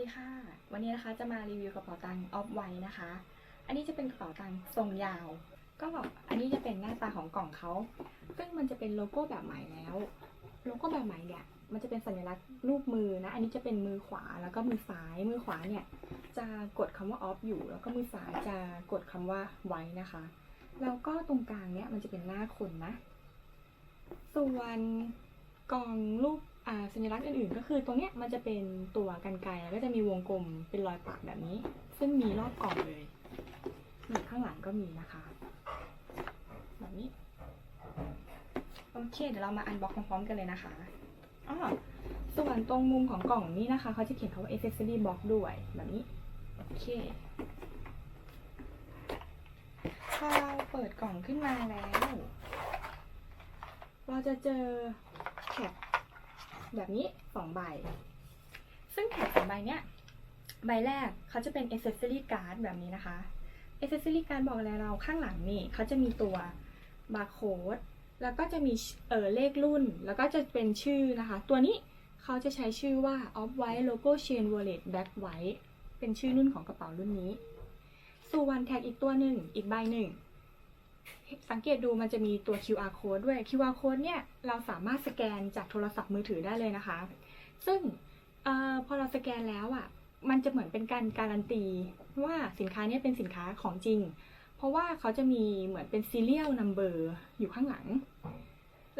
ดีค่ะ วันนี้นะคะจะมารีวิวกระเป๋าตังค์ออฟไวนะคะ อันนี้จะเป็นกระเป๋าตังค์ทรงยาว ก็อันนี้จะเป็นหน้าตาของกล่องเขาซึ่งมันจะเป็นโลโก้แบบใหม่แล้ว โลโก้แบบใหม่เนี่ย มันจะเป็นสัญลักษณ์รูปมือนะ อันนี้จะเป็นมือขวาแล้วก็มือซ้าย มือขวาเนี่ยจะกดคำว่าออฟอยู่ แล้วก็มือซ้ายจะกดคำว่าไว้นะคะ แล้วก็ตรงกลางเนี่ยมันจะเป็นหน้าคนนะ ส่วนกล่องรูป สัญลักษณ์อื่นๆ ก็คือตรงเนี้ยมันจะเป็นตัวกันไกรแล้วก็จะมีวงกลมเป็นรอยปากแบบนี้ ซึ่งมีรอบกล่องเลยนี่ข้างหลังก็มีนะคะ แบบนี้ โอเค เดี๋ยวเรามาอันบ็อกพร้อมๆกันเลยนะคะอ๋อส่วนตรงมุมของกล่องนี้นะคะเขาจะเขียนคำว่า accessory box ด้วยแบบนี้ โอเคพอเราเปิดกล่องขึ้นมาแล้ว เราจะเจอแท็ก แบบนี้สองใบ ซึ่งแท็กสองใบเนี้ยใบแรกเขาจะเป็น accessory card แบบนี้นะคะ accessory card บอกอะไรเราข้างหลังนี่เขาจะมีตัว barcode แล้วก็จะมีเออเลขรุ่น แล้วก็จะเป็นชื่อนะคะ ตัวนี้เขาจะใช้ชื่อว่า off white logo chain wallet black white เป็นชื่อรุ่นของกระเป๋ารุ่นนี้ ส่วนแท็กอีกตัวหนึ่งอีกใบหนึ่ง สังเกตดูมันจะมีตัว QR code ด้วย QR code เนี่ยเราสามารถสแกนจากโทรศัพท์มือถือได้เลยนะคะ ซึ่งออพอเราสแกนแล้วอะ่ะ มันจะเหมือนเป็นการการันตี ว่าสินค้านี้เป็นสินค้าของจริง เพราะว่าเขาจะมีเหมือนเป็น serial number อยู่ข้างหลัง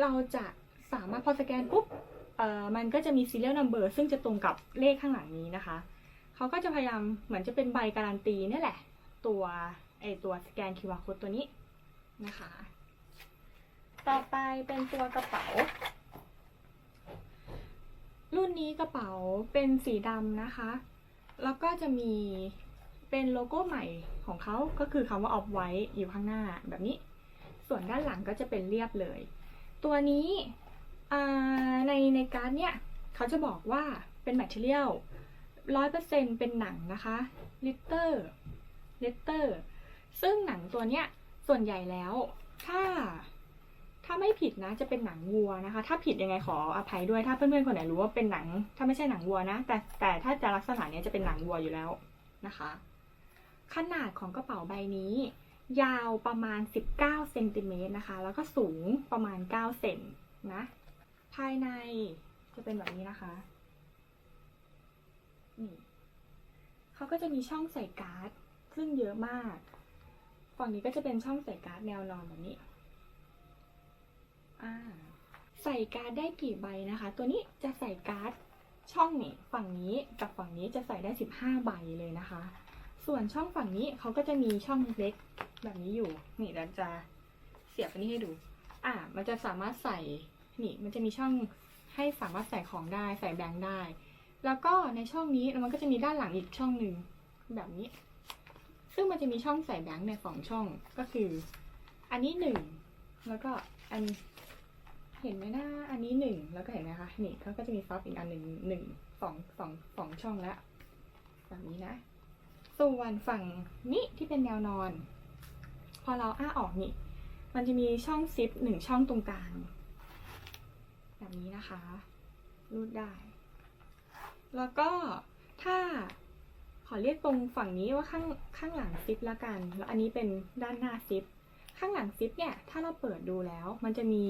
เราจะสามารถพอสแกนปุ๊บมันก็จะมี serial number ซึ่งจะตรงกับเลขข้างหลังนี้นะคะ เขาก็จะพยายามเหมือนจะเป็นใบการันตีนี่แหละ ตัวไอตัวสแกน QR code ตัวนี้ นะคะ ต่อไปเป็นตัวกระเป๋า รุ่นนี้กระเป๋าเป็นสีดำนะคะ แล้วก็จะมีเป็นโลโก้ใหม่ของเขาก็คือคำว่าออฟไว้อยู่ข้างหน้าแบบนี้ ส่วนด้านหลังก็จะเป็นเรียบเลย ตัวนี้ในในการ์ดเนี่ยเขาจะบอกว่าเป็นแมทเทียลร้อยเปอร์เซ็นเป็นหนังนะคะลิตเตอร์ลิตเตอร์ซึ่งหนังตัวเนี้ย ส่วนใหญ่แล้ว ถ้า ถ้าไม่ผิดนะ จะเป็นหนังวัวนะคะ ถ้าผิดยังไงขออภัยด้วย ถ้าเพื่อนๆคนไหนรู้ว่าเป็นหนัง ถ้าไม่ใช่หนังวัวนะ แต่แต่ถ้าจะลักษณะนี้จะเป็นหนังวัวอยู่แล้วนะคะ ขนาดของกระเป๋าใบนี้ ยาวประมาณ 19เซนติเมตรนะคะ แล้วก็สูงประมาณ9เซนนะ ภายในจะเป็นแบบนี้นะคะนี่เขาก็จะมีช่องใส่การ์ดซึ่งเยอะมาก ฝั่งนี้ก็จะเป็นช่องใส่การ์ดแนวนอนแบบนี้ใส่การ์ดได้กี่ใบนะคะ ตัวนี้จะใส่การ์ดช่องนี้ฝั่งนี้กับฝั่งนี้จะใส่ได้ 15 ใบเลยนะคะ ส่วนช่องฝั่งนี้เขาก็จะมีช่องเล็กแบบนี้อยู่ นี่เราจะเสียบอันนี้ให้ดู อ่า มันจะสามารถใส่ นี่ มันจะมีช่องให้สามารถใส่ของได้ ใส่แบงค์ได้ แล้วก็ในช่องนี้มันก็จะมีด้านหลังอีกช่องหนึ่งแบบนี้ ซึ่งมันจะมีช่องใส่แบงค์ในยสองช่องก็คือ อันนี้หนึ่งแล้วก็อันเห็นไหมนะอันนี้หนึ่งแล้วก็เห็นไหมคะนี่เขาก็จะมีซับอีกอันหนึ่งหนึ่งสองสองสองช่องแล้วแบบนี้นะ ส่วนฝั่งนี้ที่เป็นแนวนอน พอเราอ้าออกนี่ มันจะมีช่องซิปหนึ่งช่องตรงกลางแบบนี้นะคะ รูดได้ แล้วก็ถ้า ขอเรียกตรงฝั่งนี้ว่าข้างข้างหลังซิปละกัน แล้วอันนี้เป็นด้านหน้าซิป ข้างหลังซิปเนี่ย ถ้าเราเปิดดูแล้ว มันจะมี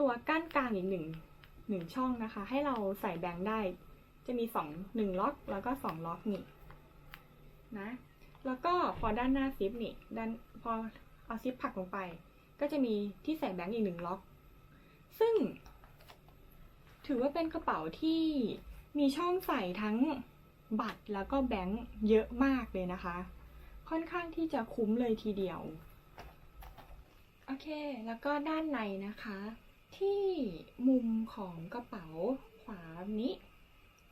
ตัวกั้นกลางอีกหนึ่งหนึ่งช่องนะคะ ให้เราใส่แบงค์ได้ จะมีสองหนึ่งล็อกแล้วก็สองล็อกนี่นะ แล้วก็พอด้านหน้าซิปนี่ด้านพอเอาซิปผักลงไป ก็จะมีที่ใส่แบงค์อีกหนึ่งล็อก ซึ่ง ถือว่าเป็นกระเป๋าที่มีช่องใส่ทั้ง บัตรแล้วก็แบงค์เยอะมากเลยนะคะ ค่อนข้างที่จะคุ้มเลยทีเดียว โอเค แล้วก็ด้านในนะคะ ที่มุมของกระเป๋าขวานี้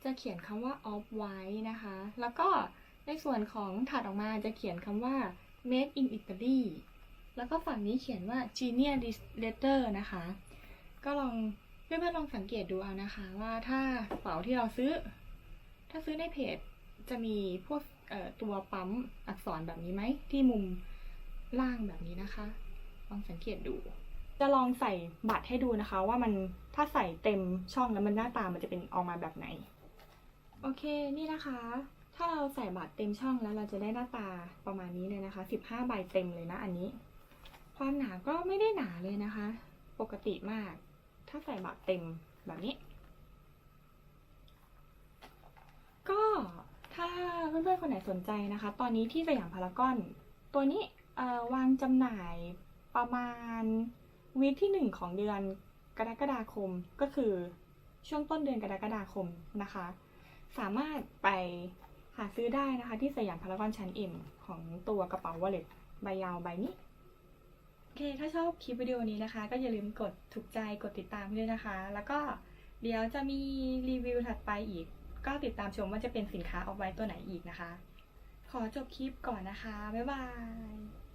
จะเขียนคำว่า off white นะคะ แล้วก็ในส่วนของถัดออกมาจะเขียนคำว่า made in Italy แล้วก็ฝั่งนี้เขียนว่า genius letter นะคะ ก็ลองเพื่อนๆลองสังเกตดูเอานะคะ ว่าถ้ากระเป๋าที่เราซื้อ ถ้าซื้อในเพจจะมีพวกตัวปั๊มอักษรแบบนี้ไหม ที่มุมล่างแบบนี้นะคะ ลองสังเกตดู จะลองใส่บัตรให้ดูนะคะ ว่ามันถ้าใส่เต็มช่องแล้วมันหน้าตามันจะเป็นออกมาแบบไหน โอเคนี่นะคะ ถ้าเราใส่บัตรเต็มช่องแล้วเราจะได้หน้าตาประมาณนี้เลยนะคะ 15 ใบเต็มเลยนะอันนี้ ความหนาก็ไม่ได้หนาเลยนะคะ ปกติมาก ถ้าใส่บัตรเต็มแบบนี้ ก็ถ้าเพื่อนๆคนไหนสนใจนะคะ ตอนนี้ที่สยามพารากอน ตัวนี้วางจำหน่ายประมาณวีคที่หนึ่งของเดือนกรกฎาคมก็คือช่วงต้นเดือนกรกฎาคมนะคะ สามารถไปหาซื้อได้นะคะ ที่สยามพารากอนชั้นเอ็มของตัวกระเป๋าวอลเล็ตใบยาวใบนี้โอเค ถ้าชอบคลิปวิดีโอนี้นะคะ ก็อย่าลืมกดถูกใจกดติดตามด้วยนะคะ แล้วก็เดี๋ยวจะมีรีวิวถัดไปอีก ก็ติดตามชมว่าจะเป็นสินค้าออกไว้ตัวไหนอีกนะคะ ขอจบคลิปก่อนนะคะ บ๊ายบาย